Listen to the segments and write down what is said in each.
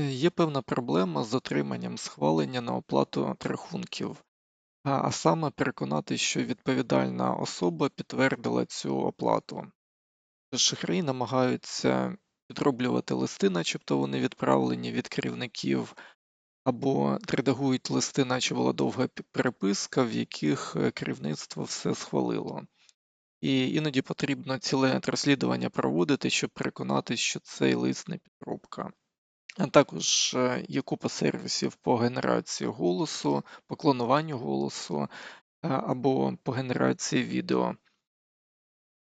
Е, Є певна проблема з отриманням схвалення на оплату рахунків, а саме переконати, що відповідальна особа підтвердила цю оплату. Шахраї намагаються підроблювати листи, начебто вони відправлені від керівників, або редагують листи, наче була довга переписка, в яких е, керівництво все схвалило. І іноді потрібно ціле розслідування проводити, щоб переконати, що цей лист не підробка. А також е, є купа сервісів по генерації голосу, по клонуванню голосу е, або по генерації відео.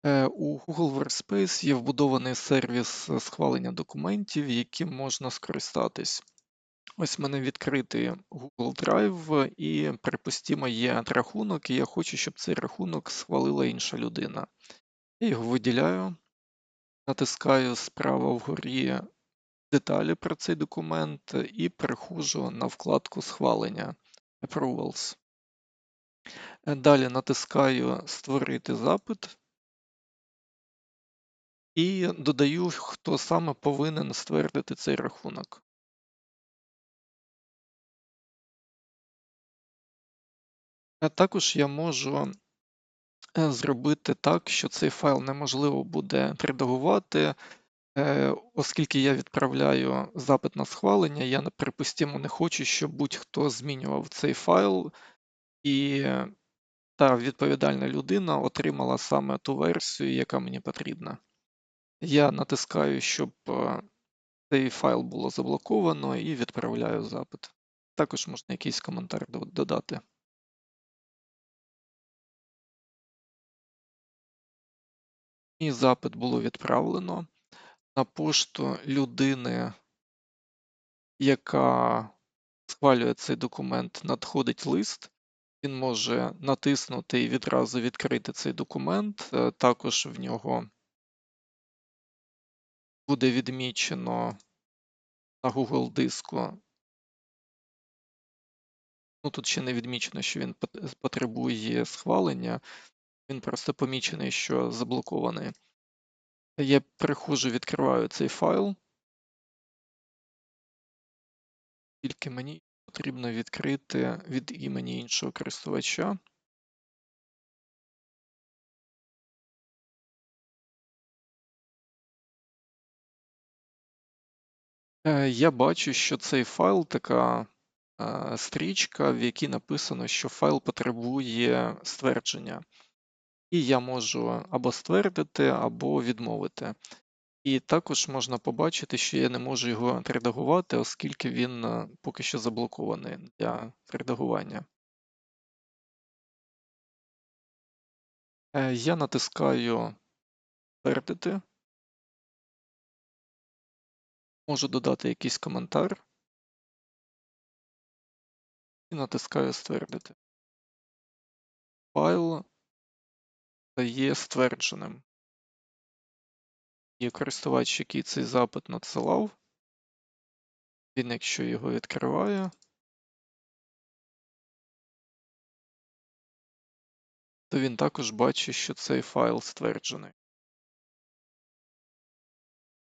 Е, У Google Workspace є вбудований сервіс схвалення документів, яким можна скористатись. Ось в мене відкритий Google Drive, і, припустімо, є рахунок, і я хочу, щоб цей рахунок схвалила інша людина. Я його виділяю, натискаю справа вгорі деталі про цей документ і переходжу на вкладку схвалення Approvals. Е, Далі натискаю Створити запит і додаю, хто саме повинен ствердити цей рахунок. А також я можу е, зробити так, що цей файл неможливо буде редагувати, е, оскільки я відправляю запит на схвалення, я, припустимо, не хочу, щоб будь-хто змінював цей файл, і та відповідальна людина отримала саме ту версію, яка мені потрібна. Я натискаю, щоб е, цей файл було заблоковано, і відправляю запит. Також можна якийсь коментар додати. Мій запит було відправлено на пошту людини, яка схвалює цей документ, надходить лист. Він може натиснути і відразу відкрити цей документ. Е, Також в нього буде відмічено на Google диску. Ну, тут ще не відмічено, що він потребує схвалення. Він просто помічений, що заблокований. Я переходжу, відкриваю цей файл. Тільки мені потрібно відкрити від імені іншого користувача. Е, Я бачу, що цей файл така е, стрічка, в якій написано, що файл потребує ствердження. І я можу або ствердити, або відмовити. І також можна побачити, що я не можу його редагувати, оскільки він е, поки що заблокований для редагування. Е, Я натискаю ствердити. Можу додати якийсь коментар. І натискаю ствердити. Файл є ствердженим. Є користувач, який цей запит надсилав. Він, якщо його відкриває, то він також бачить, що цей файл стверджений.